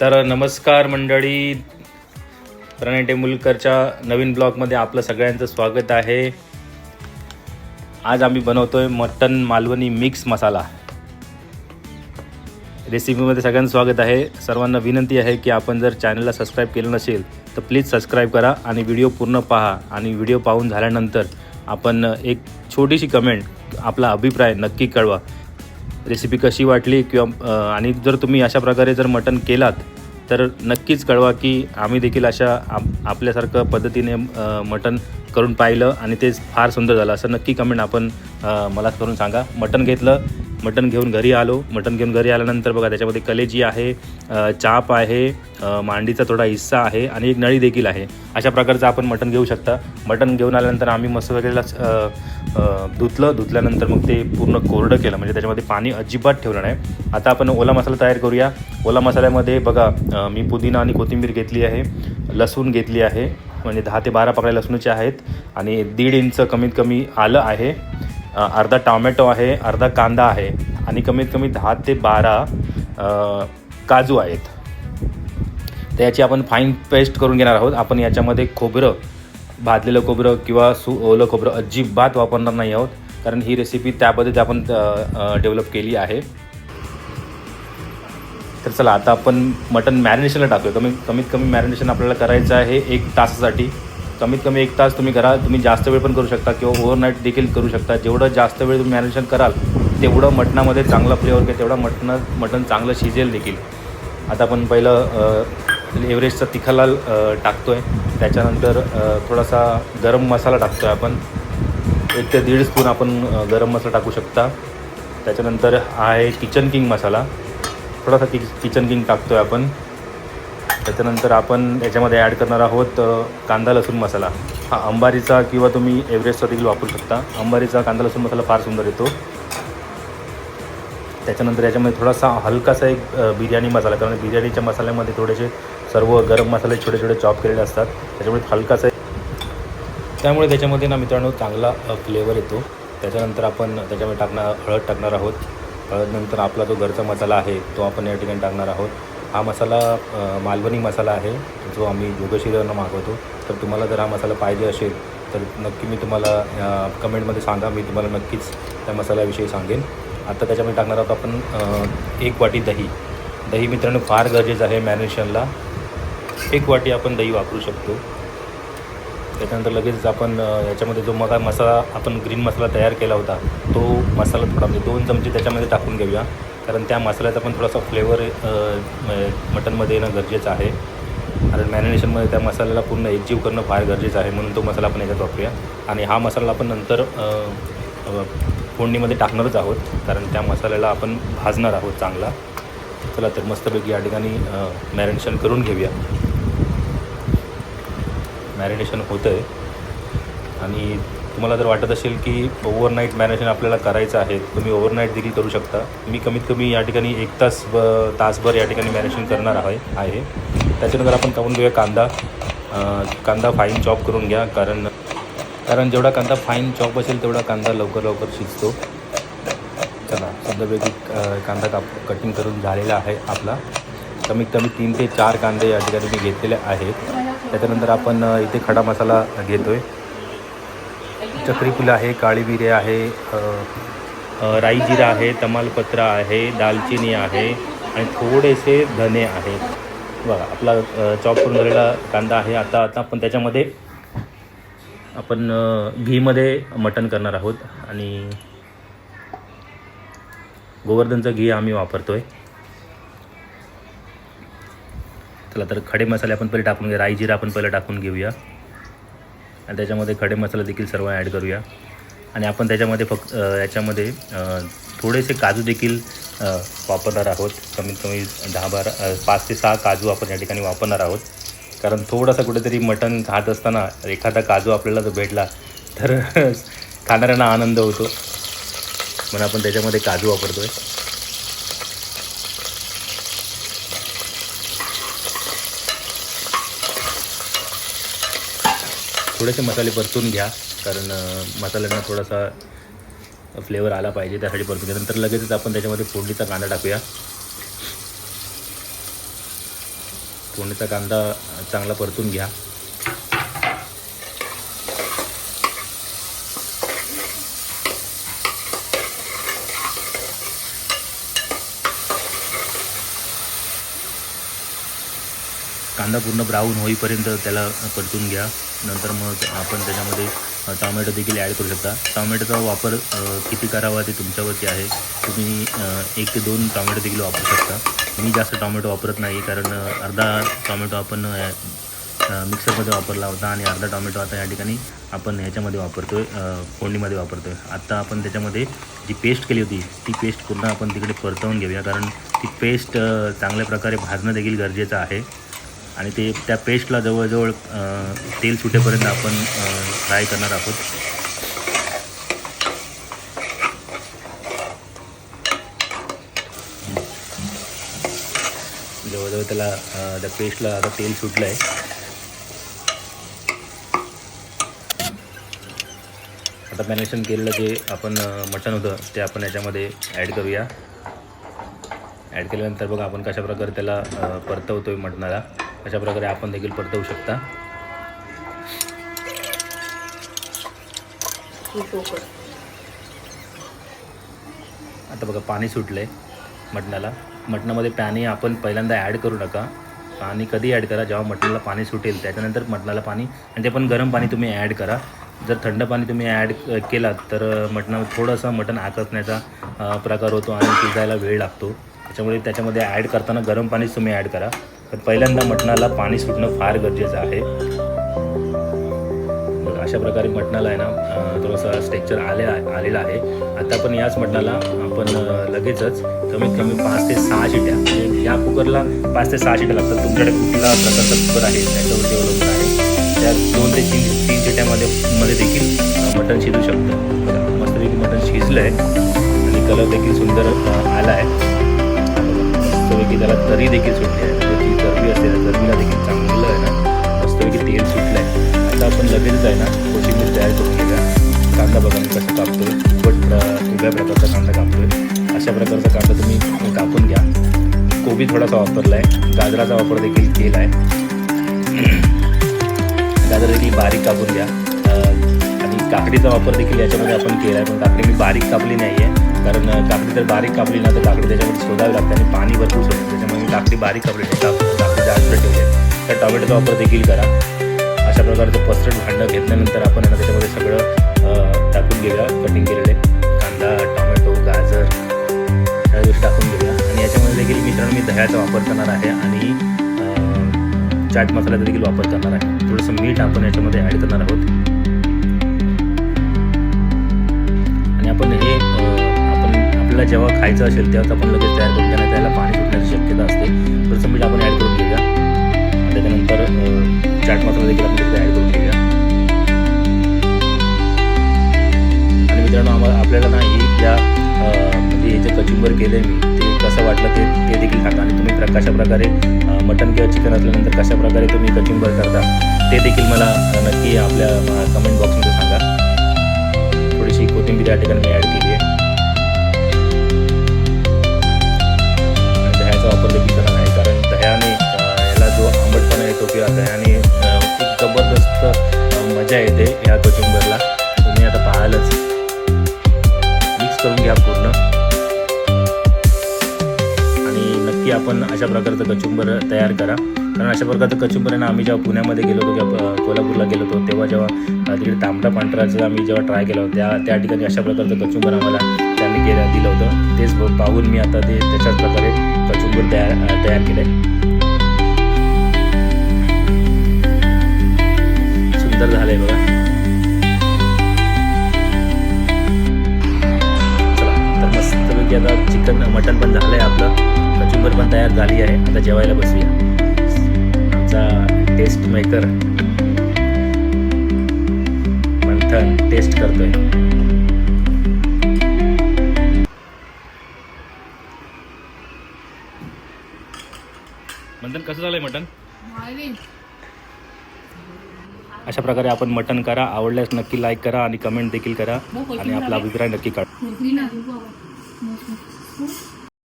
तर नमस्कार मंडळी. प्रणय टेंबुलकरच्या नवीन ब्लॉगमध्ये आपलं सगळ्यांचं स्वागत आहे. आज आम्ही बनवतोय मटन मालवणी मिक्स मसाला. रेसिपीमध्ये सगळ्यांचं स्वागत आहे. सर्वांना विनंती आहे की आपण जर चॅनलला सबस्क्राईब केलं नसेल तर प्लीज सबस्क्राईब करा आणि व्हिडिओ पूर्ण पहा आणि व्हिडिओ पाहून झाल्यानंतर आपण एक छोटीशी कमेंट आपला अभिप्राय नक्की कळवा. रेसिपी कशी वाटली किंवा आणि जर तुम्ही अशा प्रकारे जर मटण केलात तर नक्कीच कळवा की आम्ही देखील अशा आप आपल्यासारखं पद्धतीने मटण करून पाहिलं आणि ते फार सुंदर झालं. असं नक्की कमेंट आपण मला करून सांगा. मटण घेतलं मटण घेऊन घरी आलो. मटण घेऊन घरी आल्यानंतर बघा त्याच्यामध्ये कलेजी आहे चाप आहे मांडीचा थोडा हिस्सा आहे आणि एक नळी देखील आहे. अशा प्रकारचं आपण मटण घेऊ शकता. मटण घेऊन आल्यानंतर आम्ही मस्त वगैरेला धुतलं धुतल्यानंतर मग ते पूर्ण कोरडं केलं. म्हणजे त्याच्यामध्ये पाणी अजिबात ठेवलं नाही. आता आपण ओला मसाला तयार करूया. ओला मसाल्यामध्ये बघा मी पुदिना आणि कोथिंबीर घेतली आहे. लसूण घेतली आहे. म्हणजे दहा ते बारा पाकळ्या लसूणचे आहेत. आणि दीड इंच कमीत कमी आलं आहे. अर्धा टॉमॅटो आहे अर्धा कांदा आहे. आणि कमीत कमी दहा ते बारा काजू आहेत. त्याची आपण फाईन पेस्ट करून घेणार आहोत. आपण याच्यामध्ये खोबरं भाजलेलं खोबरं किंवा सु ओलं खोबरं अजिबात वापरणार नाही आहोत. कारण ही रेसिपी त्या पद्धतीत आपण डेव्हलप केली आहे. तर चला आता आपण मटन मॅरिनेशनला टाकूया. कमी कमीत कमी मॅरिनेशन आपल्याला करायचं आहे एक तासासाठी. कमीत कमी एक तास तुम्ही करा. तुम्ही जास्त वेळ पण करू शकता किंवा ओव्हरनाईट देखील करू शकता. जेवढं जास्त वेळ तुम्ही मॅरिनेशन कराल तेवढं मटणामध्ये चांगला फ्लेवर किंवा तेवढं मटण मटण चांगलं शिजेल देखील. आता आपण पहिलं एव्हरेजचा एव्हरेस्टचा तिखालाल टाकतो आहे त्याच्यानंतर थोडासा गरम मसाला टाकतो आहे आपण. एक ते दीड स्पून आपण गरम मसाला टाकू शकता. त्याच्यानंतर आहे किचन किंग मसाला. थोडासा कि किचन किंग टाकतो आहे आपण. त्याच्यानंतर आपण याच्यामध्ये ॲड करणार आहोत कांदा लसूण मसाला. हा अंबारीचा किंवा तुम्ही एव्हरेस्टचा देखील वापरू शकता. अंबारीचा कांदा लसूण मसाला फार सुंदर येतो. त्याच्यानंतर याच्यामध्ये थोडासा हलकासा एक बिर्याणी मसाला. कारण बिर्याणीच्या मसाल्यामध्ये थोडेसे सर्व गरम मसाले छोटे छोटे चॉप केलेले असतात. त्याच्यामुळे हलकासा त्यामुळे त्याच्यामध्ये ना मित्रांनो चांगला फ्लेवर येतो. त्याच्यानंतर आपण त्याच्यामध्ये टाकणार हळद टाकणार आहोत. हळदनंतर आपला जो घरचा मसाला आहे तो आपण या ठिकाणी टाकणार आहोत. हा मसाला मालवणी मसाला आहे जो आम्ही जोगशिरांना मागवतो. तर तुम्हाला जर हा मसाला पाहिजे असेल तर नक्की मी तुम्हाला कमेंटमध्ये सांगा. मी तुम्हाला नक्कीच त्या मसाल्याविषयी सांगेन. आता त्याच्यामध्ये टाकणार आहोत आपण एक वाटी दही. दही मित्रांनो फार गरजेचं आहे मॅरिनेशनला. एक वाटी आपण दही वापरू शकतो. त्याच्यानंतर लगेच आपण याच्यामध्ये जो मगा मसाला आपण ग्रीन मसाला तयार केला होता तो मसाला थोडा म्हणजे दोन चमचे त्याच्यामध्ये टाकून घेऊया. कारण त्या मसाल्याचा पण थोडासा फ्लेवर मटनमध्ये येणं गरजेचं आहे. कारण मॅरिनेशनमध्ये त्या मसाल्याला पूर्ण एकजीव करणं फार गरजेचं आहे. म्हणून तो मसाला आपण याच्यात वापरूया. आणि हा मसाला आपण नंतर फोडणीमध्ये टाकणारच आहोत. कारण त्या मसाल्याला आपण भाजणार आहोत चांगला. चला तर मस्तपैकी या ठिकाणी मॅरिनेशन करून घेऊया. मॅरिनेशन होतं आहे आणि तुम्हाला जर वाटत असेल की ओव्हरनाईट मॅरिनेशन आपल्याला करायचं आहे तुम्ही ओव्हरनाईट देखील करू शकता. मी कमीत कमी या ठिकाणी एक तास ब तासभर या ठिकाणी मॅरिनेशन करणार आहे आहे. त्याच्यानंतर आपण काढून घेऊया कांदा. कांदा फाईन चॉप करून घ्या कारण कारण जेवढा कांदा फाईन चॉप असेल तेवढा कांदा लवकर लवकर शिजतो. चला सध्यापैकी कांदा काप कटिंग करून झालेला आहे आपला. कमीत कमी तीन ते चार कांदे या ठिकाणी मी घेतलेले आहेत. त्याच्यानंतर आपण इथे खडा मसाला घेतो आहे चक्री फुलं आहे काळी मिरे आहे राई जिरा आहे तमालपत्र आहे दालचिनी आहे आणि थोडेसे धने आहे. बघा आपला चॉप करून झालेला कांदा आहे. आता आता आपण त्याच्यामध्ये आपण घीमध्ये मटण करणार आहोत आणि गोवर्धनचं घी आम्ही वापरतो आहे चला तर खडे मसाले आपण पहिले टाकून घेऊ राई जिरा आपण पहिले टाकून घेऊया. आणि त्याच्यामध्ये खडे मसाले देखील सर्व ॲड करूया. आणि आपण त्याच्यामध्ये फक्त याच्यामध्ये थोडेसे काजू देखील वापरणार आहोत. कमीत कमी दहा बारा पाच ते सहा काजू आपण या ठिकाणी वापरणार आहोत. कारण थोडासा कुठेतरी मटण खात असताना एखादा काजू आपल्याला जर भेटला तर खाणाऱ्यांना आनंद होतो. म्हणून आपण त्याच्यामध्ये काजू वापरतो आहे थोडेसे मसाले परतून घ्या कारण मसाल्यांना थोडासा फ्लेवर आला पाहिजे त्यासाठी परतून घ्या. नंतर लगेचच आपण त्याच्यामध्ये फोडणीचा कांदा टाकूया. फोडणीचा कांदा चांगला परतून घ्या. कांदा पूर्ण ब्राऊन होईपर्यंत त्याला परतून घ्या. नंतर मग आपण त्याच्यामध्ये टॉमॅटो देखील ॲड करू शकता. टॉमॅटोचा वापर किती करावा ते तुमच्यावरती आहे. तुम्ही एक ते दोन टॉमॅटो देखील वापरू शकता. मी जास्त टॉमॅटो वापरत नाही कारण अर्धा टॉमॅटो आपण मिक्सरमध्ये वापरला होता आणि अर्धा टॉमॅटो आता या ठिकाणी आपण ह्याच्यामध्ये वापरतो आहे फोडणीमध्ये वापरतो आहे आत्ता आपण त्याच्यामध्ये जी पेस्ट केली होती ती पेस्ट पूर्ण आपण तिकडे परतवून घेऊया कारण ती पेस्ट चांगल्या प्रकारे भाजणं देखील गरजेचं आहे. आणि ते त्या पेस्टला जवळजवळ तेल सुटेपर्यंत आपण फ्राय करणार आहोत. जवळजवळ त्याला त्या पेस्टला आता तेल सुटलं आहे आता मॅरिनेशन केलेलं जे आपण मटण होतं ते आपण याच्यामध्ये ॲड करूया. ॲड केल्यानंतर बघा आपण कशा प्रकारे त्याला परतवतो आहे मटणाला. अशा प्रकारे आपण देखील परतवू शकता. आता बघा पाणी सुटलं आहे मटणाला. मटणामध्ये पाणी आपण पहिल्यांदा ॲड करू नका. पाणी कधी ॲड करा? जेव्हा मटणाला पाणी सुटेल त्याच्यानंतर मटणाला पाणी आणि ते पण गरम पाणी तुम्ही ॲड करा. जर थंड पाणी तुम्ही ॲड केलात तर मटणामध्ये थोडंसं मटण आकसण्याचा प्रकार होतो आणि शिजायला वेळ लागतो. त्याच्यामुळे त्याच्यामध्ये ॲड करताना गरम पाणीच तुम्ही ॲड करा. तर पहिल्यांदा मटणाला पाणी सुटणं फार गरजेचं आहे. बघा अशा प्रकारे मटणाला आहे ना थोडंसं स्ट्रेक्चर आले आलेलं आहे. आता पण याच मटणाला आपण लगेचच कमीत कमी पाच ते सहा शिट्या. म्हणजे या कुकरला पाच ते सहा शिट्या लागतात. तुमच्याकडे कुठला प्रकारचा कुकर आहे त्याच्यावरती अवलंबून आहे. त्या दोन ते तीन तीन शिट्यामध्ये मध्ये देखील मटण शिजू शकतं. मस्तपैकी मटण शिजलं आहे आणि कलर देखील सुंदर आला आहे मस्तपैकी त्याला तरी देखील सुटली आहे. ती जी चरबी असते त्या चरबीला देखील चांगलं आहे ना. मस्तपैकी तेल सुटलं आहे आता आपण लगेच आहे ना कोशिंबीर तयार करून घेऊया. कांदा बघा मी कसं कापतोय. बट वेगळ्या प्रकारचा कांदा कापतोय. अशा प्रकारचा कांदा तुम्ही कापून घ्या. कोबी थोडासा वापरला आहे गाजराचा वापर देखील केला आहे गाजर देखील बारीक कापून घ्या. आणि काकडीचा वापर देखील याच्यामध्ये आपण केला आहे पण काकडी मी बारीक कापली नाही आहे कारण काकडी जर बारीक कापली ना तर काकडी त्याच्यामध्ये शोधावी लागते आणि पाणी भरपूर सोडतं. त्याच्यामुळे मी काकडी बारीक कापली नाही. काक काकडी जास्त ठेवली आहे. तर टोमॅटोचा वापर देखील करा. अशा प्रकारचं पसरट भांडं घेतल्यानंतर आपण ना त्याच्यामध्ये सगळं टाकून घेऊया. कटिंग केलेले कांदा टोमॅटो गाजर ह्या गोष्टी टाकून घेऊया. आणि याच्यामध्ये देखील मित्रांनो मी दह्याचा वापर करणार आहे आणि चाट मसाल्याचा देखील वापर करणार आहे. थोडंसं मीठ आपण याच्यामध्ये ॲड करणार आहोत. जेव्हा खायचं असेल तेव्हाच आपण लगेच तयार करून त्याला त्याला पाणी सुटण्याची शक्यता असते. थोडंसं मीठ आपण ॲड करून घेऊया. त्याच्यानंतर चाट मसाला देखील आपण तिथे ॲड करून घेऊया. आणि मित्रांनो आम्हाला आपल्याला ना ही या म्हणजे हे जे कचुंबर केलं आहे मी ते कसं वाटलं ते ते देखील सांगा आणि तुम्ही प्र कशा प्रकारे मटण किंवा चिकन असल्यानंतर कशा प्रकारे तुम्ही कचिंबर करता ते देखील मला नक्की आपल्या कमेंट बॉक्समध्ये सांगा. थोडीशी कोथिंबीर या ठिकाणी मी ॲड केली आहे. आंबटपणा येतो किंवा खूप जबरदस्त मजा येते या कचुंबरला तुम्ही आता पाहालच. मिक्स करून घ्या पूर्ण. आणि नक्की आपण अशा प्रकारचं कचुंबर तयार करा. कारण अशा प्रकारचं कचुंबर आहे ना आम्ही जेव्हा पुण्यामध्ये गेलो होतो किंवा कोल्हापूरला गेलो होतो तेव्हा जेव्हा तिकडे तांबडा पांढराचं आम्ही जेव्हा ट्राय केलं होतं त्या त्या ठिकाणी अशा प्रकारचं कचुंबर आम्हाला त्यांनी केलं दिलं होतं. तेच पाहून मी आता ते त्याच्याच प्रकारे कचुंबर तयार तयार केलं आहे सुंदर झालं आहे बघा. चला तर मस्तपैकी आता चिकन मटन पण झालं आहे आपलं. कचुंबर पण तयार झाली आहे. आता जेवायला बसूया. आमचा टेस्ट मेकर मंथन टेस्ट करतोय. मंथन कसं झालंय मटन? अशा प्रकारे आपण मटन करा आवडल्यास नक्की लाईक करा आणि कमेंट देखील करा आणि आपला अभिप्राय नक्की काढा.